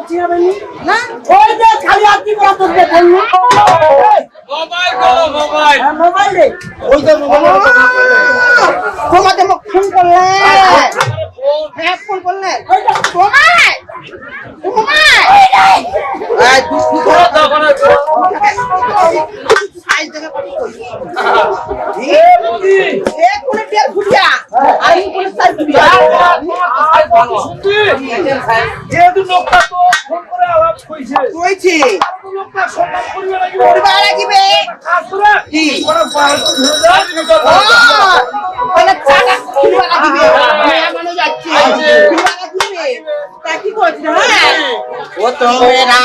মুখ চিনাবেনি না ওই যে খালি আত্মি করা তোর যে বললি। মোবাইল গো মোবাইল। হ্যাঁ, মোবাইল রে। ওই তো তোমাকে মোক ফোন করলে। হ্যাঁ ফোন করলেন তোমায় তোমায় এই দুষ্টু করো তখন সাইজ দেখে কত কইছি এ কোনে টের ফুটিয়া আর এই কোনে সাইজ ফুটিয়া যেহেতু লোকটা তো ফোন করে আলাপ কইছে। কইছি। লোকটা সম্মান করবে নাকি করবা লাগিবে। আসলে কি? ওরা পাহাড় ধরে যায় ও! মানে চাটা খুলবা লাগিবে। মেয়ে যাচ্ছে। খুলবা লাগিবে। তা কি করছিস? হ্যাঁ। ও তো মেরা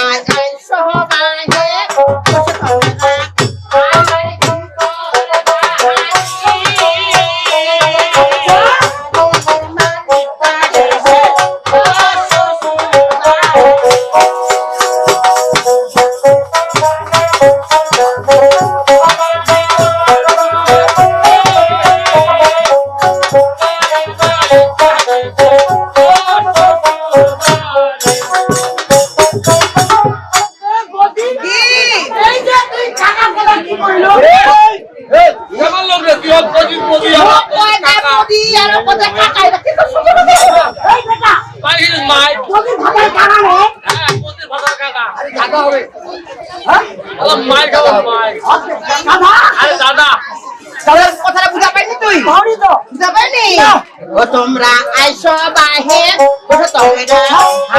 তোমরা আইসো বাহে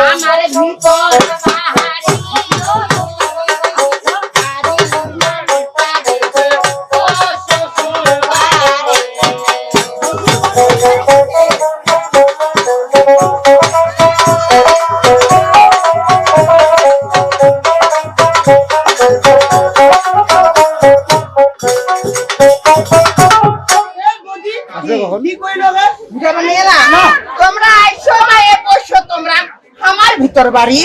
আমার ভিতর ভিতর বাড়ি?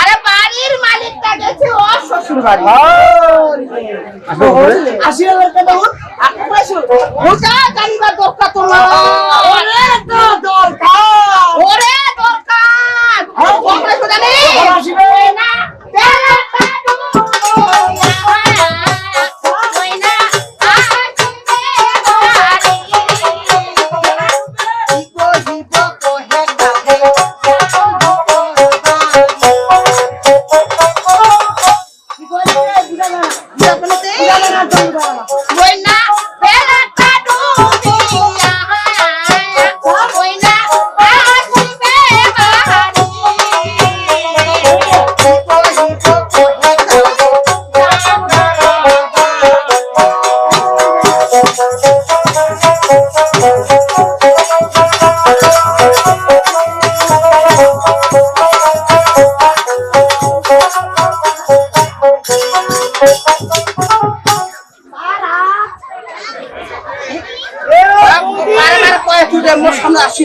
আরে বাড়ির মালিকটা গেছে ও শ্বশুর বাড়ি। আশি হাজার টাকা ওটা জানিবার দরকার তোমার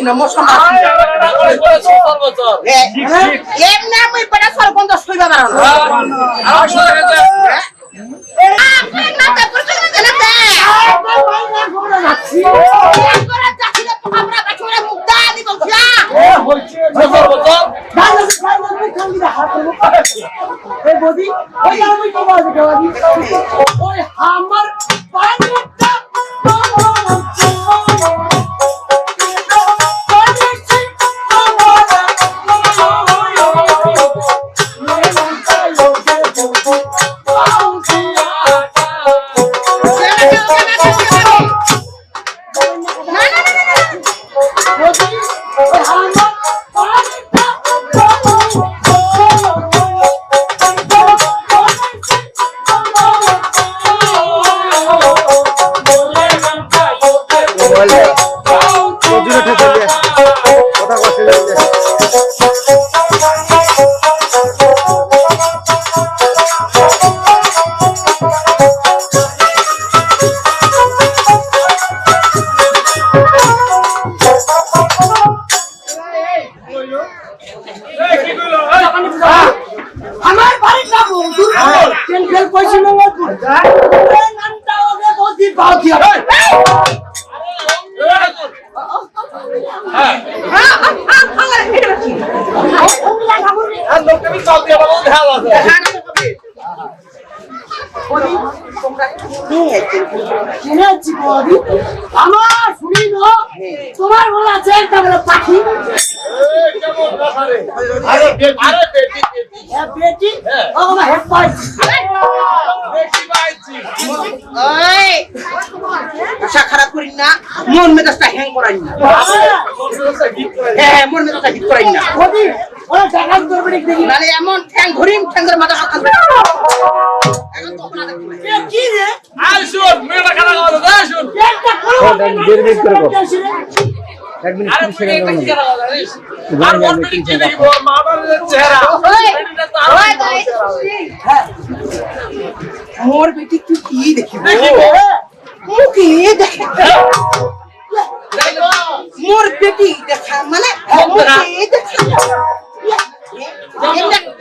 না বছর এ, এমনি আমি বেটা সরপঞ্চ শুইবা পারো না খারাপ করিন না মন মেজাজটা হ্যাং করাই না। হ্যাঁ মন মেজাজটা হিট করাই না। নালে এমন ঠ্যাং ধরিম ঠ্যাং ধরে মাথা কথা এখন তখন কি রে? আর শুন মেয়েটা খারাপ হলো না শুন। এক মিনিট করে এক মিনিট আমার বেটি তুই কি দেখি কি দেখি মোর বেটি দেখা মানে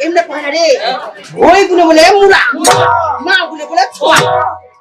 এমনি পাহাড়ে ওই গুলো বলে মুলা মা গুলো বলে ছোয়া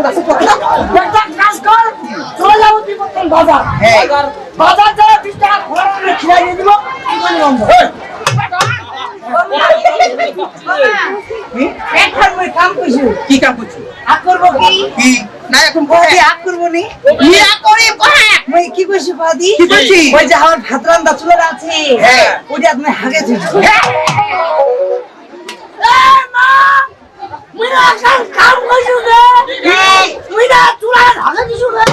একটা কাজ কর চলে যাব বিপত্তন বাজার। হ্যাঁ। বাজার যাওয়া বিশ টাকা ঘোরা খিলাই দিয়ে দিব দোকানে বন্ধ। এখন মই কাম করছি কি কাম করছিস আগ করব কি? কি? না এখন বসে। আগ করব নি? করে মই কি করছি পাদি? কি করছিস? ওই যে আমার ভাত রান্দা চুলার আছে হ্যাঁ। ওইটা তুমি হাগে দিচ্ছ মিনা কাম কাম করছ রে মিনা চুলা হাগে দিছো রে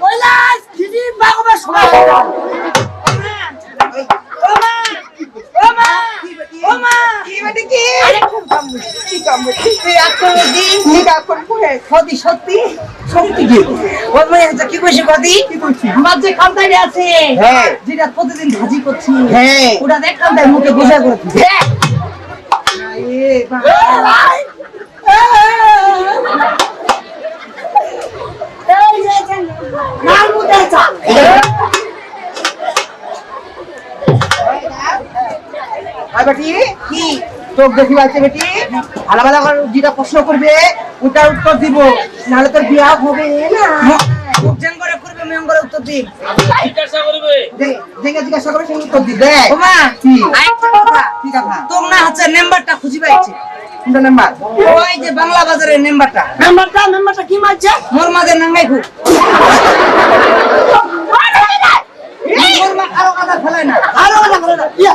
কইলা কিজি বাগবে সময় ওমা ওমা ওমা কি বেটি কি আরে খুব কাম করছি কি কাম করছিস তুই আজ করে দি কি কাম করে বহে সত্যি সত্যি সত্যি কি ওই মই আচ্ছা কি কইছি কদি আমার যে কামটাই আছে হ্যাঁ। যেটা প্রতিদিন ভাজি করছি হ্যাঁ ওটা দেখ কামটাই মুখে বোঝা করছি হ্যাঁ কি তোর দেখি পাচ্ছে বেটি ভালো ভালো করে যেটা প্রশ্ন করবে ওটার উত্তর দিব নাহলে তোর বিয়া হবে না করে করবে মেয়ং করে উত্তর দিন যে- যেটা জিজ্ঞাসা করবে সেই উত্তর দিবে ওমা কি কথা কি কথা তোর না হচ্ছে নাম্বারটা খুঁজি পাইছে কোনটা নাম্বার ওই যে বাংলা বাজারের নাম্বারটা কি মারছে মোর মাঝে নাঙ্গাই খুব মোর মা কারও কথা ফেলে না আরও কথা বলে না ইয়া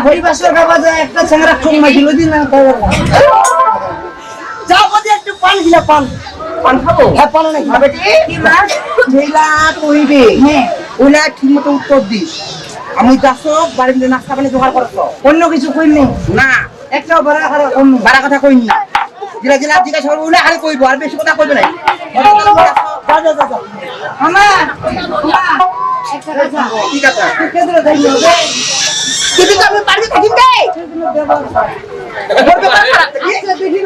একটা দিন না। একটু পান গিলা পান। পান খাব? হ্যাঁ পান নাকি কি? মা যেলা কইবে। হ্যাঁ। ওলা ঠিক মতো উত্তর দিস। আমি যাচ্ছ বাড়ির মধ্যে নাস্তা পানি জোগাড় করছ। অন্য কিছু কই নেই না। একটা বড় খারাপ কথা কই না? যেটা জেলা জিজ্ঞাসা করব ওলা খালি কইবো আর বেশি কথা কইবে না। যা যা যা যা আমা আমা একটা কথা ঠিক আছে কিন্তু তো আমি বাড়িতে থাকি দে দেখি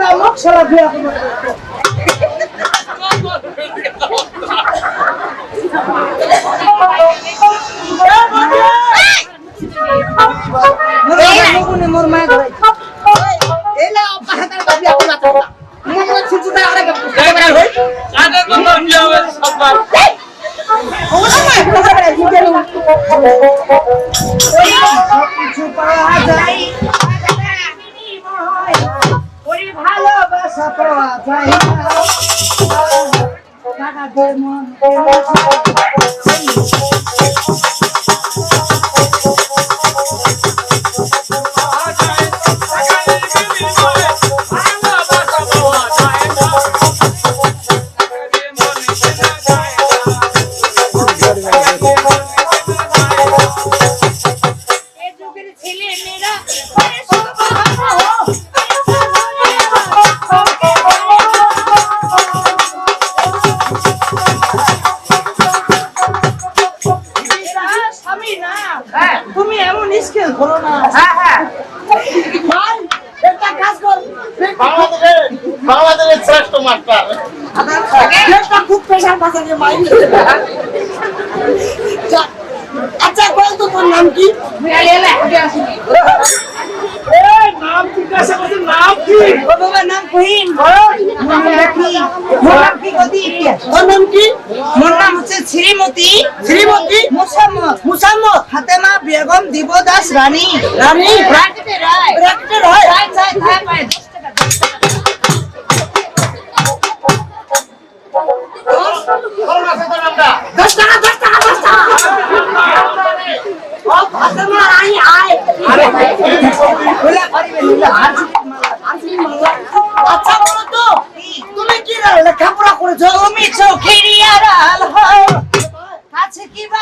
আচ্ছা বল তো তোর নাম কি নাম জিজ্ঞাসা করছি নাম কি মোর নাম কি গদি ওর নাম কি মোর নাম হচ্ছে শ্রীমতী শ্রীমতী মুসাম্মদ মুসাম্মদ ফাতেমা বেগম দিবদাস রানী রানী হয় রায় রায় দশ টাকা দশ টাকা, দশ আচ্ছা বলো তো, তুমি কি লেখাপড়া করেছ? তুমি চোখের কাছে কি বা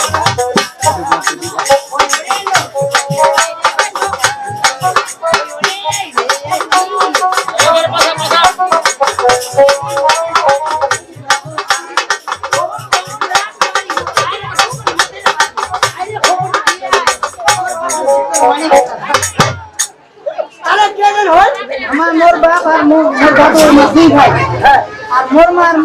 মোর মোর দাদু আমার দুই ভাই আর মোর মা আর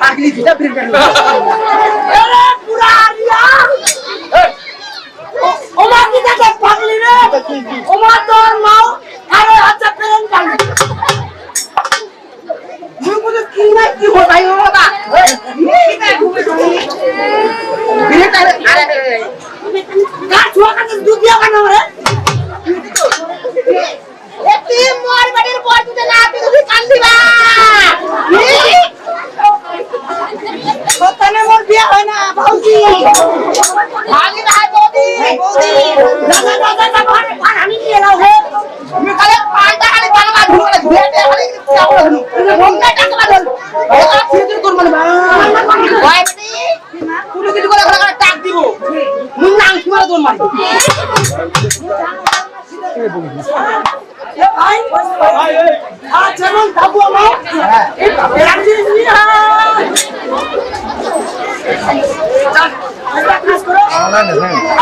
পাগলি পাগলি পাগলি ওমা তোর মাও আরে আচ্ছা ব্রেন টানি ভাগি না বৌদি বৌদি দাদা দাদা ঘরে ঘর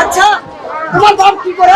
আচ্ছা তোমার বাপ কি করে?